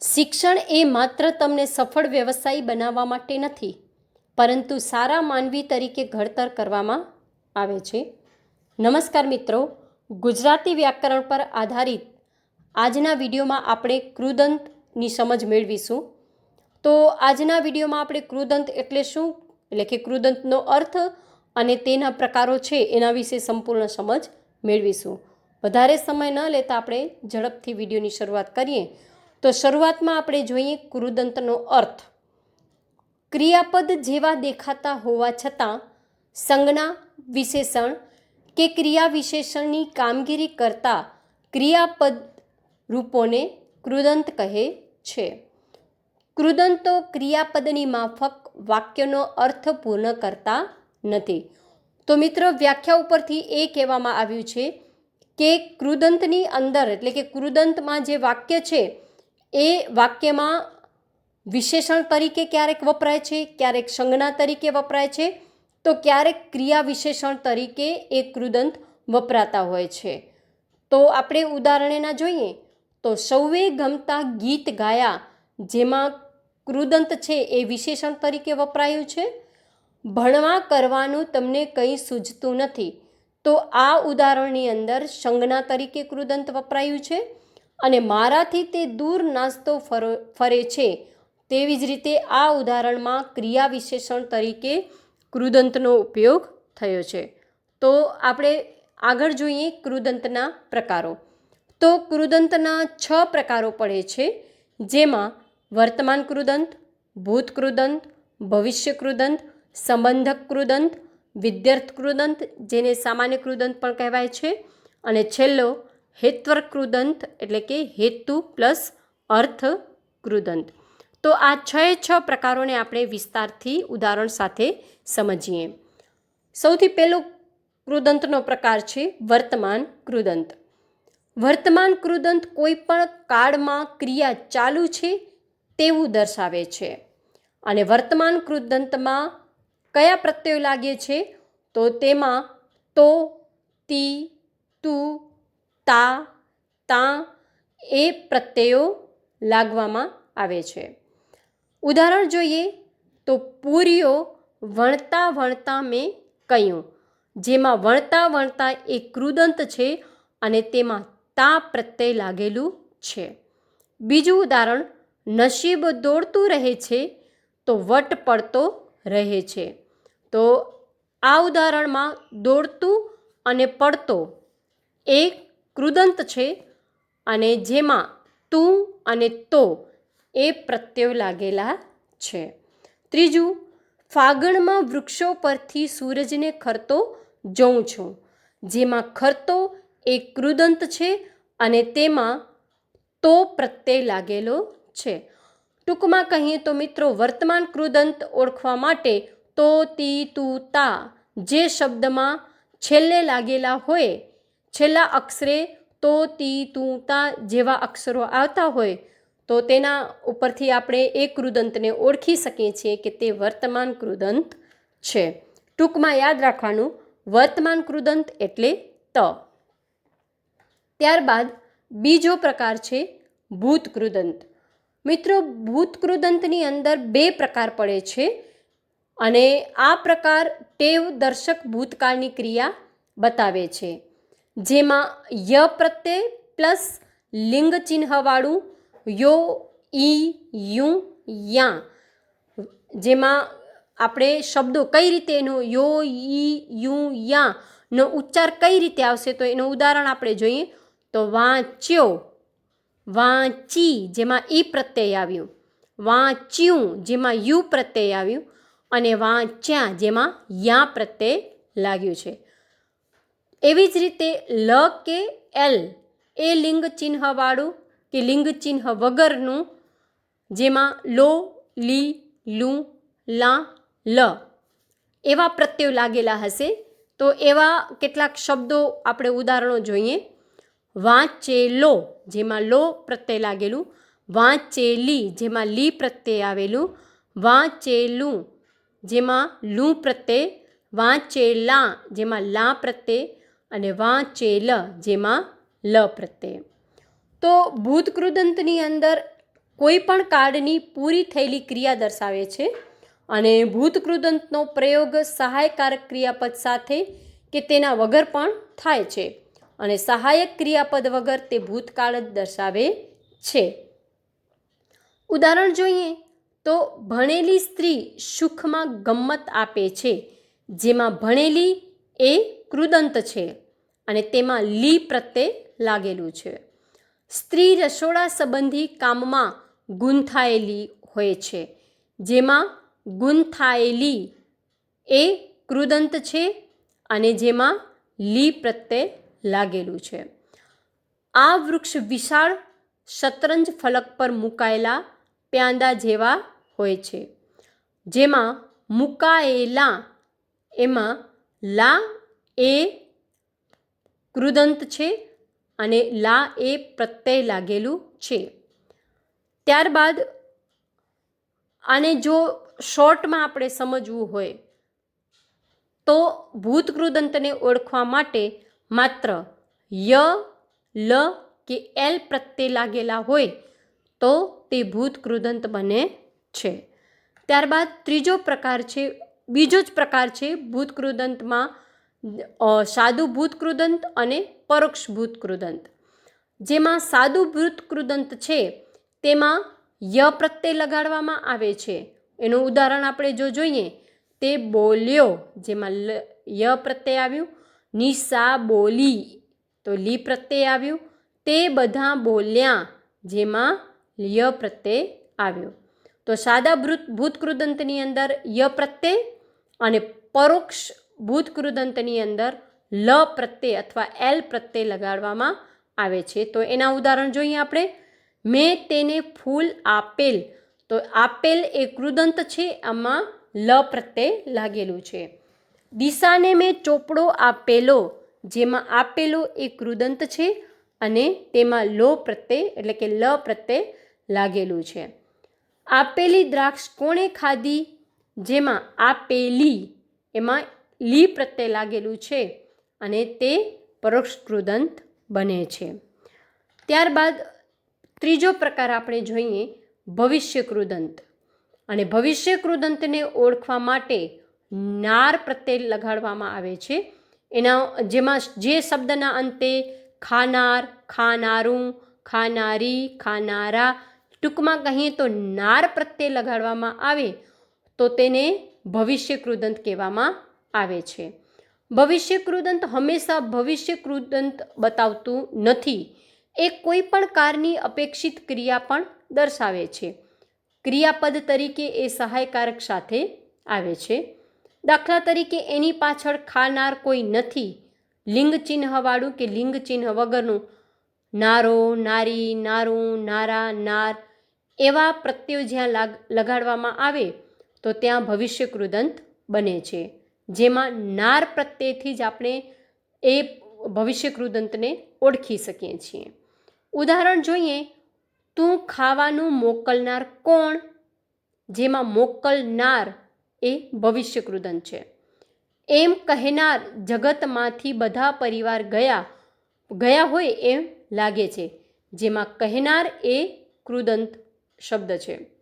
શિક્ષણ એ માત્ર તમને સફળ વ્યવસાયી બનાવવા માટે નથી, પરંતુ સારા માનવી તરીકે ઘડતર કરવામાં આવે છે. નમસ્કાર મિત્રો, ગુજરાતી વ્યાકરણ પર આધારિત આજના વિડીયોમાં આપણે કૃદંતની સમજ મેળવીશું. તો આજના વિડીયોમાં આપણે કૃદંત એટલે શું? એટલે કે કૃદંતનો અર્થ અને તેના પ્રકારો છે એના વિશે સંપૂર્ણ સમજ મેળવીશું. વધારે સમય ન લેતા આપણે ઝડપથી વિડીયોની શરૂઆત કરીએ. તો શરૂઆતમાં આપણે જોઈએ કૃદંતનો અર્થ. ક્રિયાપદ જેવા દેખાતા હોવા છતાં સંજ્ઞા, વિશેષણ કે ક્રિયા વિશેષણની કામગીરી કરતા ક્રિયાપદ રૂપોને કૃદંત કહે છે. કૃદંતો ક્રિયાપદની માફક વાક્યનો અર્થ પૂર્ણ કરતા નથી. તો મિત્રો, વ્યાખ્યા ઉપરથી એ કહેવામાં આવ્યું છે કે કૃદંતની અંદર, એટલે કે કૃદંતમાં જે વાક્ય છે એ વાક્યમાં વિશેષણ તરીકે ક્યારેક વપરાય છે, ક્યારેક સંજ્ઞા તરીકે વપરાય છે, તો ક્યારેક ક્રિયા વિશેષણ તરીકે એ કૃદંત વપરાતા હોય છે. તો આપણે ઉદાહરણેના જોઈએ. તો સૌએ ગમતા ગીત ગાયા, જેમાં કૃદંત છે એ વિશેષણ તરીકે વપરાયું છે. ભણવા કરવાનું તમને કંઈ સૂઝતું નથી. તો આ ઉદાહરણની અંદર સંજ્ઞા તરીકે કૃદંત વપરાયું છે. અને મારાથી તે દૂર નાસ્તો ફરો, ફરે છે. તેવી જ રીતે આ ઉદાહરણમાં ક્રિયા વિશેષણ તરીકે કૃદંતનો ઉપયોગ થયો છે. તો આપણે આગળ જોઈએ કૃદંતના પ્રકારો. તો કૃદંતના છ પ્રકારો પડે છે, જેમાં વર્તમાન કૃદંત ભૂત કૃદંત ભવિષ્ય કૃદંત સંબંધક કૃદંત વિદ્યાર્થ કૃદંત જેને સામાન્ય કૃદંત પણ કહેવાય છે. અને છેલ્લો હેત્વર કૃદંત એટલે કે હેતુ પ્લસ અર્થ કૃદંત તો આ છ છ પ્રકારોને આપણે વિસ્તારથી ઉદાહરણ સાથે સમજીએ. સૌથી પહેલો કૃદંતનો પ્રકાર છે વર્તમાન કૃદંત. વર્તમાન કૃદંત કોઈ પણ કાળમાં ક્રિયા ચાલુ છે તેવું દર્શાવે છે. અને વર્તમાન કૃદંતમાં કયા પ્રત્યયો લાગે છે? તો તેમાં તો, તી, તું તા તા એ પ્રત્યયો લાગવામાં આવે છે. ઉદાહરણ જોઈએ તો પૂરીઓ વણતા વણતા મેં કહ્યું. જેમાં વણતા વણતા એ કૃદંત છે અને તેમાં તા પ્રત્યય લાગેલું છે. બીજું ઉદાહરણ, નસીબ દોડતું રહે છે તો વટ પડતો રહે છે. તો આ ઉદાહરણમાં દોડતું અને પડતો એ કૃદંત છે અને જેમાં તું અને તો એ પ્રત્યય લાગેલા છે. ત્રીજું, ફાગણમાં વૃક્ષો પરથી સૂરજને ખરતો જોઉં છું. જેમાં ખરતો એ કૃદંત છે અને તેમાં તો પ્રત્યય લાગેલો છે. ટૂંકમાં કહીએ તો મિત્રો, વર્તમાન કૃદંત ઓળખવા માટે તો, તી, તું, તા જે શબ્દમાં છેલ્લે લાગેલા હોય છેલ્લા અક્ષરે તો તી તું તા જેવા અક્ષરો આવતા હોય, તો તેના ઉપરથી આપણે એ કૃદંતને ઓળખી શકીએ છીએ કે તે વર્તમાન કૃદંત છે. ટૂંકમાં યાદ રાખવાનું, વર્તમાન કૃદંત એટલે ત. ત્યારબાદ બીજો પ્રકાર છે ભૂત કૃદંત. મિત્રો, ભૂત કૃદંતની અંદર બે પ્રકાર પડે છે અને આ પ્રકાર ટેવ દર્શક ભૂતકાળની ક્રિયા બતાવે છે. જેમાં ય પ્રત્યય પ્લસ લિંગ ચિહ્નવાળું યો, ઈ, યુ, યા. જેમાં આપણે શબ્દો કઈ રીતે એનો યો, ઈ, યુ, યા નો ઉચ્ચાર કઈ રીતે આવશે તો એનું ઉદાહરણ આપણે જોઈએ તો વાંચ્યો. વાંચી, જેમાં ઈ પ્રત્યય આવ્યું. વાંચ્યું, જેમાં યુ પ્રત્યય આવ્યું. અને વાંચ્યા, જેમાં યા પ્રત્યય લાગ્યું છે. એવી જ રીતે લ કે એલ એ લિંગ ચિહ્નવાળું કે લિંગ ચિહ્ન વગરનું, જેમાં લો, લી, લું, લા, લ એવા પ્રત્યયો લાગેલા હશે. તો એવા કેટલાક શબ્દો આપણે ઉદાહરણો જોઈએ. વાંચેલો જેમાં લો પ્રત્યય લાગેલું. વાંચેલી જેમાં લી પ્રત્યય આવેલું. વાંચેલું જેમાં લું પ્રત્યય. વાંચેલા જેમાં લા પ્રત્યય. અને વાંચે લ, જેમાં લ પ્રત્યય. તો ભૂત કૃદંતની અંદર કોઈ પણ કાળની પૂરી થયેલી ક્રિયા દર્શાવે છે અને ભૂતકૃદંતનો પ્રયોગ સહાયકારક ક્રિયાપદ સાથે કે તેના વગર પણ થાય છે અને સહાયક ક્રિયાપદ વગર તે ભૂતકાળ જ દર્શાવે છે. ઉદાહરણ જોઈએ તો ભણેલી સ્ત્રી સુખમાં ગમ્મત આપે છે, જેમાં ભણેલી એ કૃદંત છે અને તેમાં લી પ્રત્યે લાગેલું છે. સ્ત્રી રસોડા સંબંધી કામમાં ગૂંથાયેલી હોય છે, જેમાં ગૂંથાયેલી એ કૃદંત છે અને જેમાં લી પ્રત્યે લાગેલું છે. આ વૃક્ષ વિશાળ શતરંજ ફલક પર મુકાયેલા પ્યાંદા જેવા હોય છે, જેમાં મુકાયેલા એમાં લા એ કૃદંત છે અને લા એ પ્રત્યય લાગેલું છે. ત્યારબાદ આને જો શોર્ટમાં આપણે સમજવું હોય તો ભૂત કૃદંતને ઓળખવા માટે માત્ર ય લ કે એલ પ્રત્યે લાગેલા હોય તો તે ભૂત કૃદંત બને છે. ત્યારબાદ ત્રીજો પ્રકાર છે બીજો જ પ્રકાર છે ભૂતકૃદંતમાં અ, સાદું ભૂતકૃદંત અને પરોક્ષ ભૂતકૃદંત જેમાં સાદું ભૂતકૃદંત છે, તેમાં ય પ્રત્યે લગાડવામાં આવે છે. એનું ઉદાહરણ આપણે જો જોઈએ, તે બોલ્યો, જેમાં લ, ય પ્રત્યય આવ્યું, નિશા બોલી, તો લી પ્રત્યય આવ્યું, તે બધા બોલ્યા, જેમાં ય પ્રત્યય આવ્યો. તો સાદા ભૂત ભૂતકૃદંતની અંદર ય પ્રત્યય અને પરોક્ષ ભૂતકૃદંતની અંદર લ પ્રત્યય અથવા એલ પ્રત્યય લગાડવામાં આવે છે. તો એના ઉદાહરણ જોઈએ આપણે. મેં તેને ફૂલ આપેલ. તો આપેલ એ કૃદંત છે, આમાં લ પ્રત્યય લાગેલું છે. દિશાને મેં ચોપડો આપેલો, જેમાં આપેલો એ કૃદંત છે અને તેમાં લો પ્રત્યય એટલે કે લ પ્રત્યય લાગેલું છે. આપેલી દ્રાક્ષ કોણે ખાધી? જેમાં આપેલી, એમાં લી પ્રત્યે લાગેલું છે અને તે પરોક્ષ કૃદંત બને છે. ત્યારબાદ ત્રીજો પ્રકાર આપણે જોઈએ ભવિષ્ય કૃદંત અને ભવિષ્ય કૃદંતને ઓળખવા માટે નાર પ્રત્યે લગાડવામાં આવે છે. એના જેમાં જે શબ્દના અંતે ખાનાર, ખાનારું, ખાનારી, ખાનારા ટૂંકમાં કહીએ તો નાર પ્રત્યે લગાડવામાં આવે તો તેને ભવિષ્ય કૃદંત કહેવામાં આવે છે. ભવિષ્ય કૃદંત હંમેશા ભવિષ્ય કૃદંત બતાવતું નથી. એ કોઈ પણ કારની અપેક્ષિત ક્રિયા પણ દર્શાવે છે. ક્રિયાપદ તરીકે એ સહાયકારક સાથે આવે છે. દાખલા તરીકે એની પાછળ ખાનાર કોઈ નથી. લિંગ ચિહ્નવાળું કે લિંગ ચિહ્ન વગરનું. નારો, નારી, નારું, નારા, નાર એવા પ્રત્યયો જ્યાં લગાડવામાં આવે તો ત્યાં ભવિષ્ય કૃદંત બને છે. જેમાં નાર પ્રત્યેથી જ આપણે એ ભવિષ્ય કૃદંતને ઓળખી શકીએ છીએ. ઉદાહરણ જોઈએ, તું ખાવાનું મોકલનાર કોણ? જેમાં મોકલનાર એ ભવિષ્ય કૃદંત છે. એમ કહેનાર જગતમાંથી બધા પરિવાર ગયા ગયા હોય એમ લાગે છે, જેમાં કહેનાર એ કૃદંત શબ્દ છે.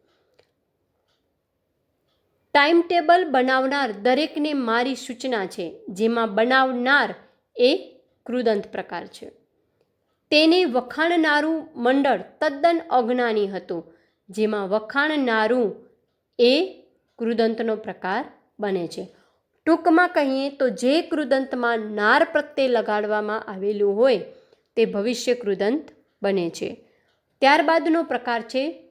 ટાઈમ ટેબલ બનાવનાર દરેકને મારી સૂચના છે, જેમાં બનાવનાર એ કૃદંત પ્રકાર છે. તેને વખાણનારું મંડળ તદ્દન અજ્ઞાની હતું, જેમાં વખાણનારું એ કૃદંતનો પ્રકાર બને છે. ટૂંકમાં કહીએ તો જે કૃદંતમાં નાર પ્રત્યે લગાડવામાં આવેલું હોય, તે ભવિષ્ય કૃદંત બને છે. ત્યારબાદનો પ્રકાર છે,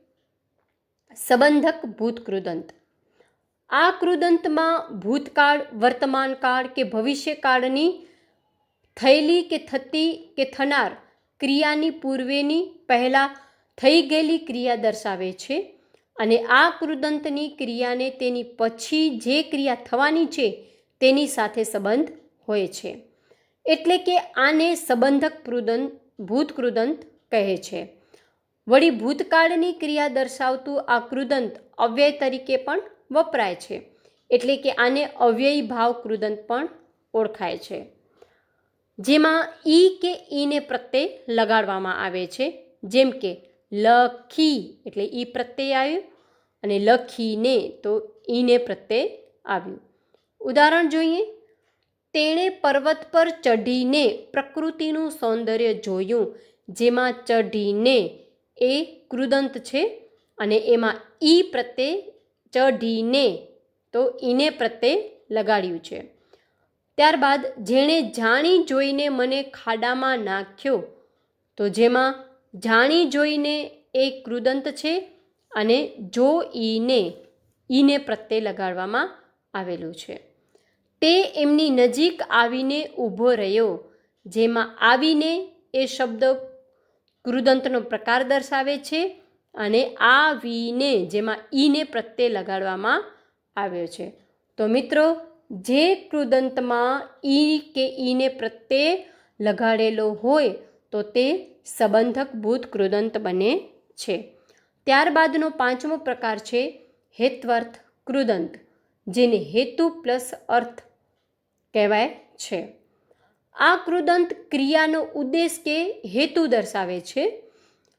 સંબંધક ભૂત કૃદંત. આ કૃદંતમાં ભૂતકાળ, વર્તમાનકાળ કે ભવિષ્યકાળની થયેલી કે થતી કે થનાર ક્રિયાની પૂર્વેની પહેલાં થઈ ગયેલી ક્રિયા દર્શાવે છે અને આ કૃદંતની ક્રિયાને તેની પછી જે ક્રિયા થવાની છે તેની સાથે સંબંધ હોય છે. એટલે કે આને સંબંધક કૃદંત ભૂતકૃદંત કહે છે. વળી ભૂતકાળની ક્રિયા દર્શાવતું આ કૃદંત અવ્યય તરીકે પણ વપરાય છે, એટલે કે આને અવ્યયી ભાવ કૃદંત પણ ઓળખાય છે. જેમાં ઈ કે ઈને પ્રત્યે લગાડવામાં આવે છે, જેમ કે લખી એટલે ઈ પ્રત્યય આવ્યું અને લખીને તો ઈને પ્રત્યય આવ્યું. ઉદાહરણ જોઈએ, તેણે પર્વત પર ચઢીને પ્રકૃતિનું સૌંદર્ય જોયું, જેમાં ચઢીને એ કૃદંત છે અને એમાં ઈ પ્રત્યે ચઢીને તો ઈને પ્રત્યે લગાડ્યું છે. ત્યારબાદ જેણે જાણી જોઈને મને ખાડામાં નાખ્યો, તો જેમાં જાણી જોઈને એ કૃદંત છે અને જો ઈને ઈને પ્રત્યે લગાડવામાં આવેલું છે. તે એમની નજીક આવીને ઊભો રહ્યો, જેમાં આવીને એ શબ્દ કૃદંતનો પ્રકાર દર્શાવે છે અને આ વીને જેમાં ઈને પ્રત્યે લગાડવામાં આવ્યો છે. તો મિત્રો, જે કૃદંતમાં ઈ કે ઈને પ્રત્યે લગાડેલો હોય, તો તે સંબંધક ભૂત કૃદંત બને છે. ત્યારબાદનો પાંચમો પ્રકાર છે હેત્વર્થ કૃદંત, જેને હેતુ પ્લસ અર્થ કહેવાય છે. આ કૃદંત ક્રિયાનો ઉદ્દેશ કે હેતુ દર્શાવે છે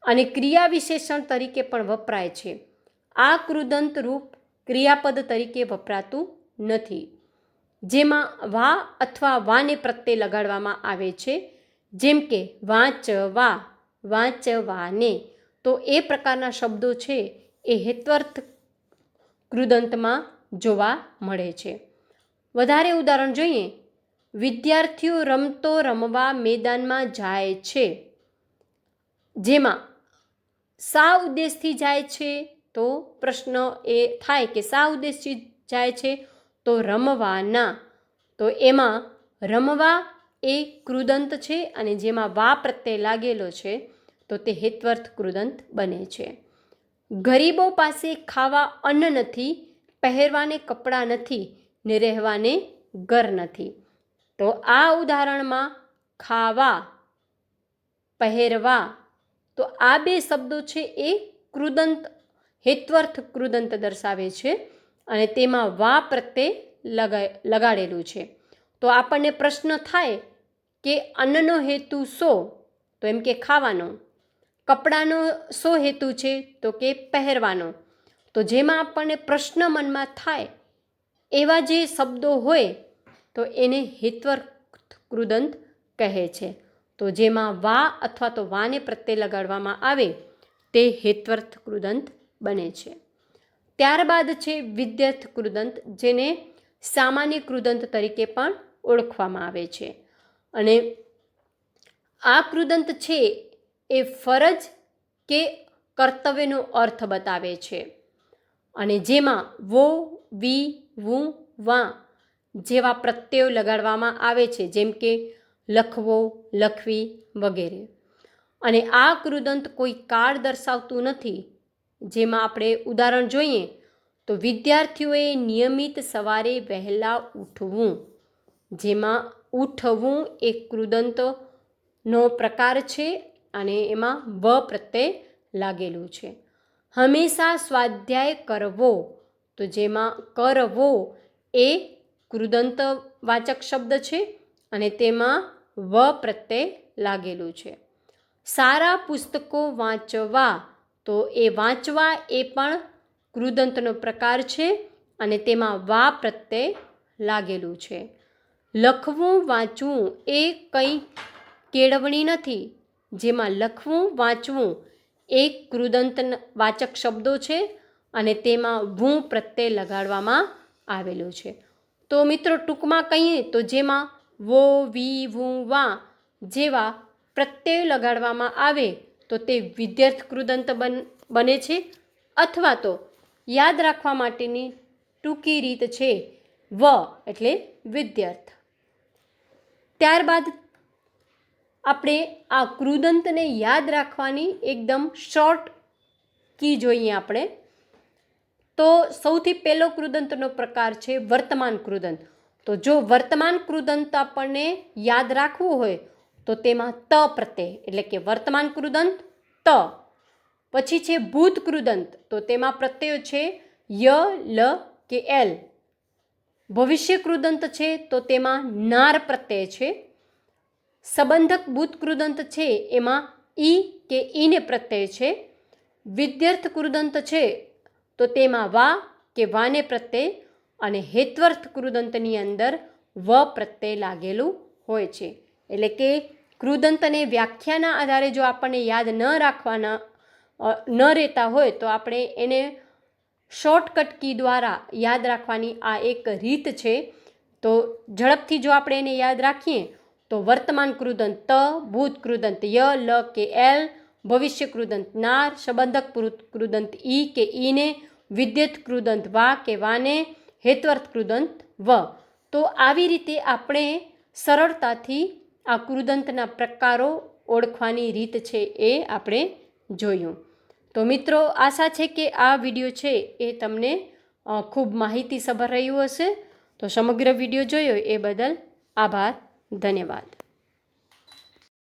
અને ક્રિયા વિશેષણ તરીકે પણ વપરાય છે. આ કૃદંત રૂપ ક્રિયાપદ તરીકે વપરાતું નથી. જેમાં વા અથવા વાને પ્રત્યે લગાડવામાં આવે છે. જેમ કે વાંચવા વાંચવાને તો એ પ્રકારના શબ્દો છે એ હેત્વર્થ કૃદંતમાં જોવા મળે છે. વધારે ઉદાહરણ જોઈએ. વિદ્યાર્થીઓ રમતો રમવા મેદાનમાં જાય છે. જેમાં શા ઉદ્દેશથી જાય છે? તો પ્રશ્ન એ થાય કે શા ઉદ્દેશથી જાય છે? તો રમવાના. તો એમાં રમવા એ કૃદંત છે અને જેમાં વા પ્રત્યે લાગેલો છે, તો તે હેત્વર્થ કૃદંત બને છે. ગરીબો પાસે ખાવા અન્ન નથી, પહેરવાને કપડાં નથી, ને રહેવાને ઘર નથી. તો આ ઉદાહરણમાં ખાવા, પહેરવા તો આ બે શબ્દો છે એ કૃદંત હેત્વર્થ કૃદંત દર્શાવે છે અને તેમાં વા પ્રત્યે લગા, લગાડેલું છે. તો આપણને પ્રશ્ન થાય કે અન્નનો હેતુ શો? તો એમ કે ખાવાનો. કપડાનો શો હેતુ છે? તો કે પહેરવાનો. તો જેમાં આપણને પ્રશ્ન મનમાં થાય એવા જે શબ્દો હોય તો એને હેત્વર્થ કૃદંત કહે છે. તો જેમાં વા અથવા તો વાને પ્રત્યે લગાડવામાં આવે, તે હેત્વર્થ કૃદંત બને છે. ત્યારબાદ છે વિદ્યર્થ કૃદંત, જેને સામાન્ય કૃદંત તરીકે પણ ઓળખવામાં આવે છે. અને આ કૃદંત છે એ ફરજ કે કર્તવ્યનો અર્થ બતાવે છે. અને જેમાં વો, વી, વું, વા જેવા પ્રત્યયો લગાડવામાં આવે છે. જેમ કે લખવો, લખવી વગેરે. અને આ કૃદંત કોઈ કાળ દર્શાવતું નથી. જેમાં આપણે ઉદાહરણ જોઈએ તો વિદ્યાર્થીઓએ નિયમિત સવારે વહેલા ઉઠવું, જેમાં ઉઠવું એ કૃદંતનો પ્રકાર છે અને એમાં વ પ્રત્યે લાગેલું છે. હંમેશા સ્વાધ્યાય કરવો, તો જેમાં કરવો એ કૃદંતવાચક શબ્દ છે અને તેમાં વ પ્રત્યે લાગેલું છે. સારા પુસ્તકો વાંચવા તો એ વાંચવા એ પણ કૃદંતનો પ્રકાર છે અને તેમાં વા પ્રત્યે લાગેલું છે. લખવું વાંચવું એ કંઈ કેળવણી નથી. જેમાં લખવું વાંચવું એ કૃદંત વાચક શબ્દો છે અને તેમાં ભૂ પ્રત્યે લગાડવામાં આવેલું છે. તો મિત્રો ટૂંકમાં કહીએ તો જેમાં વો વી હું વા જેવા પ્રત્યય લગાડવામાં આવે તો તે વિદ્યાર્થ કૃદંત બન, બને છે અથવા તો યાદ રાખવા માટેની ટૂંકી રીત છે વ એટલે વિદ્યાર્થ. ત્યારબાદ આપણે આ કૃદંતને યાદ રાખવાની એકદમ શોર્ટ કી જોઈએ આપણે. તો સૌથી પહેલો કૃદંતનો પ્રકાર છે વર્તમાન કૃદંત. તો જો વર્તમાન કૃદંત આપણને યાદ રાખવું હોય, તો તેમાં ત પ્રત્યે એટલે કે વર્તમાન કૃદંત ત. પછી છે ભૂત કૃદંત તો તેમાં પ્રત્યયો છે ય, લ કે એલ. ભવિષ્ય કૃદંત છે, તો તેમાં નાર પ્રત્યય છે. સંબંધક ભૂત કૃદંત છે, એમાં ઈ કે ઈને પ્રત્યય છે. વિદ્યાર્થ કૃદંત છે, તો તેમાં વા કે વાને પ્રત્યે અને હેત્વર્થ કૃદંતની અંદર વ પ્રત્યે લાગેલું હોય છે. એટલે કે કૃદંતને વ્યાખ્યાના આધારે જો આપણને યાદ ન રાખવાના ન રહેતા હોય તો આપણે એને શોર્ટકટ કી દ્વારા યાદ રાખવાની આ એક રીત છે. તો ઝડપથી જો આપણે એને યાદ રાખીએ, તો વર્તમાન કૃદંત, ત, ભૂત કૃદંત, ય, લ, કે, એલ, ભવિષ્ય કૃદંત, નાર, સંબંધક કૃદંત, ઈ, કે, ઈને, વિદ્યુત કૃદંત, વા, કે, વાને હેત્વર્થ કૃદંત વ. તો આવી રીતે આપણે સરળતાથી આ કૃદંતના પ્રકારો ઓળખવાની રીત છે એ આપણે જોયું. તો મિત્રો, આશા છે કે આ વીડિયો છે એ તમને ખૂબ માહિતીસભર રહ્યું હશે. તો સમગ્ર વીડિયો જોયો એ બદલ આભાર, ધન્યવાદ.